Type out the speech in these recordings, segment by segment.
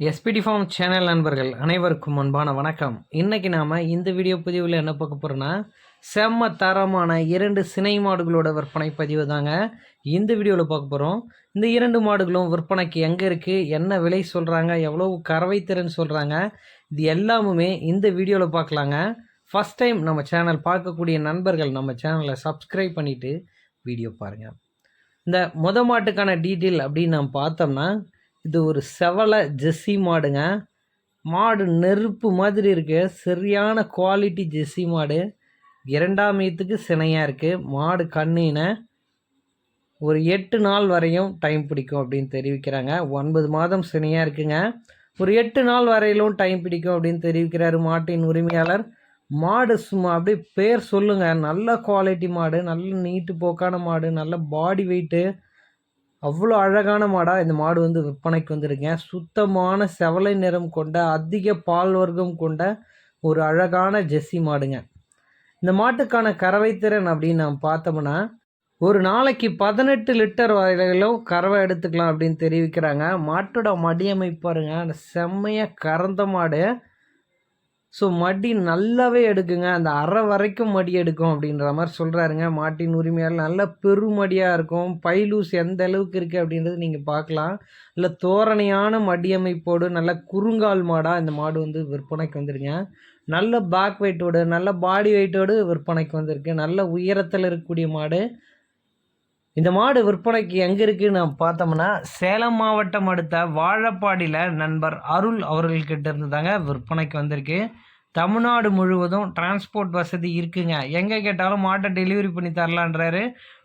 SPD form channel நண்பர்கள் அனைவருக்கும் அன்பான வணக்கம். இன்றைக்கி நாம் இந்த வீடியோ பதிவில் என்ன பார்க்க போகிறோன்னா செம்ம தரமான இரண்டு சினை மாடுகளோட விற்பனை பதிவு தாங்க. இந்த வீடியோவில் பார்க்க போகிறோம் இந்த இரண்டு மாடுகளும் விற்பனைக்கு எங்கே இருக்குது என்ன விலை சொல்கிறாங்க எவ்வளோ கறவை திறன் சொல்கிறாங்க இது எல்லாமுமே இந்த வீடியோவில் பார்க்கலாங்க. ஃபஸ்ட் டைம் நம்ம சேனல் பார்க்கக்கூடிய நண்பர்கள் நம்ம சேனலை சப்ஸ்கிரைப் பண்ணிவிட்டு வீடியோ பாருங்கள் இந்த முத மாட்டுக்கான டீட்டெயில் அப்படின்னு நம்ம பார்த்தோம்னா இது ஒரு செவலை ஜெஸ்ஸி மாடுங்க. மாடு நெருப்பு மாதிரி இருக்குது சரியான குவாலிட்டி ஜெஸ்ஸி மாடு. இரண்டாம் ஈத்துக்கு சினையாக இருக்குது மாடு கண்ணின ஒரு எட்டு நாள் வரையும் டைம் பிடிக்கும் அப்படின்னு தெரிவிக்கிறாங்க. ஒன்பது மாதம் சினையாக இருக்குங்க. ஒரு எட்டு நாள் வரையிலும் டைம் பிடிக்கும் அப்படின்னு தெரிவிக்கிறாரு மாட்டின் உரிமையாளர். மாடு சும்மா அப்படியே பேர் சொல்லுங்கள் நல்ல குவாலிட்டி மாடு. நல்ல நீட்டு போக்கான மாடு. நல்ல பாடி வெயிட்டு அவ்வளோ அழகான மாடாக இந்த மாடு வந்து விற்பனைக்கு வந்திருக்கேன் சுத்தமான செவலை நிறம் கொண்ட அதிக பால் வர்க்கம் கொண்ட ஒரு அழகான ஜெஸ்ஸி மாடுங்க. இந்த மாட்டுக்கான கறவை திறன் அப்படின்னு நம்ம பார்த்தோம்னா ஒரு நாளைக்கு பதினெட்டு லிட்டர் வரையிலும் கறவை எடுத்துக்கலாம் அப்படின்னு தெரிவிக்கிறாங்க. மாட்டோட மடியமைப்பாருங்க அந்த செம்மையாக கறந்த மாடு. ஸோ மடி நல்லாவே எடுக்குங்க. அந்த அரை வரைக்கும் மடி எடுக்கும் அப்படின்ற மாதிரி சொல்கிறாருங்க மாட்டின் உரிமையால் நல்ல பெருமடியாக இருக்கும். பைலூஸ் எந்த அளவுக்கு இருக்குது அப்படின்றது நீங்கள் பார்க்கலாம். இல்லை தோரணையான மடியமைப்போடு நல்ல குறுங்கால் மாடாக இந்த மாடு வந்து விற்பனைக்கு வந்துருங்க. நல்ல பேக் வெயிட்டோடு நல்ல பாடி வெயிட்டோடு விற்பனைக்கு வந்திருக்கு. நல்ல உயரத்தில் இருக்கக்கூடிய மாடு. இந்த மாடு விற்பனைக்கு எங்கே இருக்குதுன்னு நம்ம பார்த்தோம்னா சேலம் மாவட்டம் அடுத்த வாழப்பாடியில் நண்பர் அருள் அவர்கள்கிட்ட இருந்து தாங்க விற்பனைக்கு வந்திருக்கு. தமிழ்நாடு முழுவதும் டிரான்ஸ்போர்ட் வசதி இருக்குங்க. எங்கே கேட்டாலும் மாட்டை டெலிவரி பண்ணி தரலான்றாரு.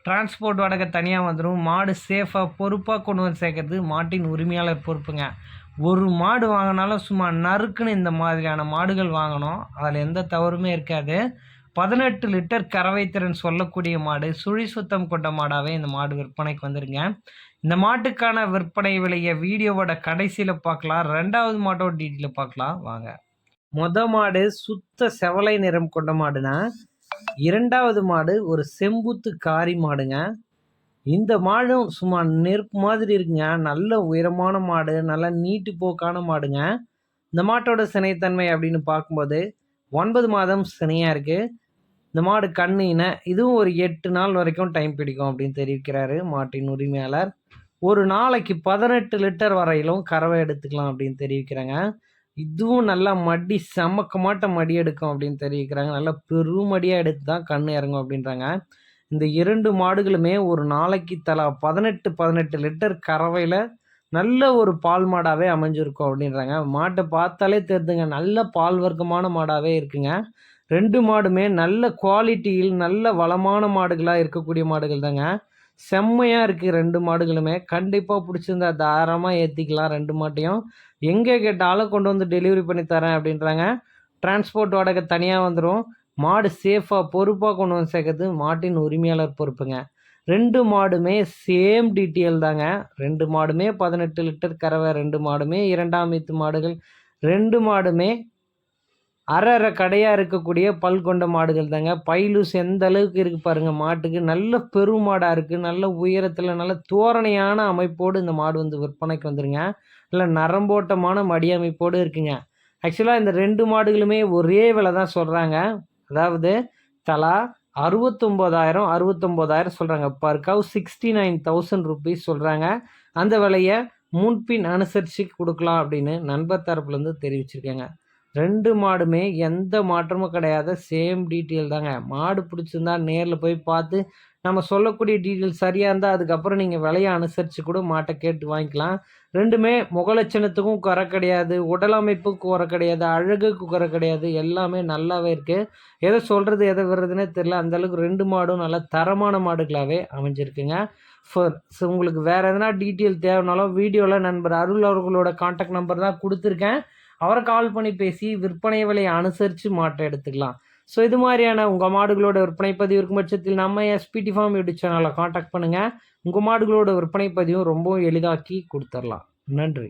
டிரான்ஸ்போர்ட் வாடகை தனியாக வந்துடும் மாடு சேஃபாக பொறுப்பாக கொண்டு வந்து சேர்க்கறது மாட்டின் உரிமையாளர் பொறுப்புங்க. ஒரு மாடு வாங்கினாலும் சும்மா நறுக்குன்னு இந்த மாதிரியான மாடுகள் வாங்கணும். அதில் எந்த தவறுமே இருக்காது. பதினெட்டு லிட்டர் கறவை திறன் சொல்லக்கூடிய மாடு சுழி சுத்தம் கொண்ட மாடாகவே இந்த மாடு விற்பனைக்கு வந்துருங்க. இந்த மாட்டுக்கான விற்பனை விலையை வீடியோவோட கடைசியில் பார்க்கலாம். ரெண்டாவது மாட்டோட டீட்டெயில் பார்க்கலாம். வாங்க. மொத மாடு சுத்த செவலை நிறம் கொண்ட மாடுனா இரண்டாவது மாடு ஒரு செம்புத்து காரி மாடுங்க. இந்த மாடும் சும்மா நெருப்பு மாதிரி இருக்குங்க. நல்ல உயரமான மாடு நல்ல நீட்டு போக்கான மாடுங்க. இந்த மாட்டோட சினைத்தன்மை அப்படின்னு பார்க்கும்போது ஒன்பது மாதம் சினையாக இருக்குது இந்த மாடு கண்ணின இதுவும் ஒரு எட்டு நாள் வரைக்கும் டைம் பிடிக்கும் அப்படின்னு தெரிவிக்கிறாரு மாட்டின் உரிமையாளர். ஒரு நாளைக்கு பதினெட்டு லிட்டர் வரையிலும் கறவை எடுத்துக்கலாம் அப்படின்னு தெரிவிக்கிறாங்க. இதுவும் நல்லா மடி செமக்க மாட்ட மடி எடுக்கும் அப்படின்னு தெரிவிக்கிறாங்க. நல்லா பெருமடியாக எடுத்து தான் கண் இறங்கும் அப்படின்றாங்க. இந்த இரண்டு மாடுகளுமே ஒரு நாளைக்கு தலா பதினெட்டு பதினெட்டு லிட்டர் கறவையில் நல்ல ஒரு பால் மாடாகவே அமைஞ்சிருக்கும் அப்படின்றாங்க. மாட்டை பார்த்தாலே தெரிஞ்சுங்க நல்ல பால் வர்க்கமான மாடாகவே இருக்குங்க. ரெண்டு மாடுமே நல்ல குவாலிட்டியில் நல்ல வளமான மாடுகளாக இருக்கக்கூடிய மாடுகள் தாங்க. செம்மையாக இருக்குது ரெண்டு மாடுகளுமே. கண்டிப்பாக பிடிச்சிருந்தா தாராளமாக ஏற்றிக்கலாம் ரெண்டு மாட்டையும். எங்கே கேட்டாலும் கொண்டு வந்து டெலிவரி பண்ணி தரேன் அப்படின்றாங்க. டிரான்ஸ்போர்ட் வாடகை தனியாக வந்துடும் மாடு சேஃபாக பொறுப்பாக கொண்டு வந்து சேர்க்கறது மாட்டின் உரிமையாளர் பொறுப்புங்க. ரெண்டு மாடுமே சேம் டீட்டெயில் தாங்க. ரெண்டு மாடுமே பதினெட்டு லிட்டர் கறவை ரெண்டு மாடுமே இரண்டாம் வீத்து மாடுகள். ரெண்டு மாடுமே அரை அரை கடையாக இருக்கக்கூடிய பல் கொண்ட மாடுகள் தாங்க. பைலூஸ் எந்த அளவுக்கு இருக்குது பாருங்கள் மாட்டுக்கு. நல்ல பெருமாடாக இருக்குது நல்ல உயரத்தில் நல்ல தோரணையான அமைப்போடு இந்த மாடு வந்து விற்பனைக்கு வந்துருங்க. இல்லை நரம்போட்டமான மடி அமைப்போடு இருக்குங்க. ஆக்சுவலாக இந்த ரெண்டு மாடுகளுமே ஒரே விலை தான் சொல்கிறாங்க அதாவது தலா அறுபத்தொம்போதாயிரம் அறுபத்தொம்போதாயிரம் சொல்கிறாங்க per cow sixty nine thousand rupees சொல்கிறாங்க அந்த விலையை முன்பின் அனுசரித்து கொடுக்கலாம் அப்படின்னு நண்பர் தரப்புலேருந்து தெரிவிச்சிருக்கேங்க. ரெண்டு மாடுமே எந்த மாற்றமும் கிடையாது சேம் டீட்டெயில் தாங்க. மாடு பிடிச்சிருந்தா நேரில் போய் பார்த்து நம்ம சொல்லக்கூடிய டீட்டெயில் சரியாக இருந்தால் அதுக்கப்புறம் நீங்கள் விலையை அனுசரித்து கூட மாட்டை கேட்டு வாங்கிக்கலாம். ரெண்டுமே முகலட்சணத்துக்கும் குறை கிடையாது உடல் குறை கிடையாது அழகுக்கு குறை கிடையாது எல்லாமே நல்லாவே இருக்குது எதை சொல்கிறது எதை விடுறதுனே தெரில அந்தளவுக்கு ரெண்டு மாடும் நல்லா தரமான மாடுகளாகவே அமைஞ்சிருக்குங்க. ஃபர் ஸோ உங்களுக்கு வேறு எதனா டீட்டெயில் தேவைனாலும் வீடியோவில் நண்பர் அருள் அவர்களோட காண்டாக்ட் நம்பர் தான் கொடுத்துருக்கேன். அவரை கால் பண்ணி பேசி விற்பனை விலையை அனுசரித்து மாட்டை எடுத்துக்கலாம். ஸோ இது மாதிரியான உங்கள் மாடுகளோட விற்பனை பதிவு இருக்கும் பட்சத்தில் நம்ம எஸ்பிடி ஃபார்ம் யூடியூப் சேனலில் காண்டாக்ட் பண்ணுங்கள் உங்கள் மாடுகளோட விற்பனை பதிவும் ரொம்பவும் எளிதாக்கி கொடுத்துர்லாம். நன்றி.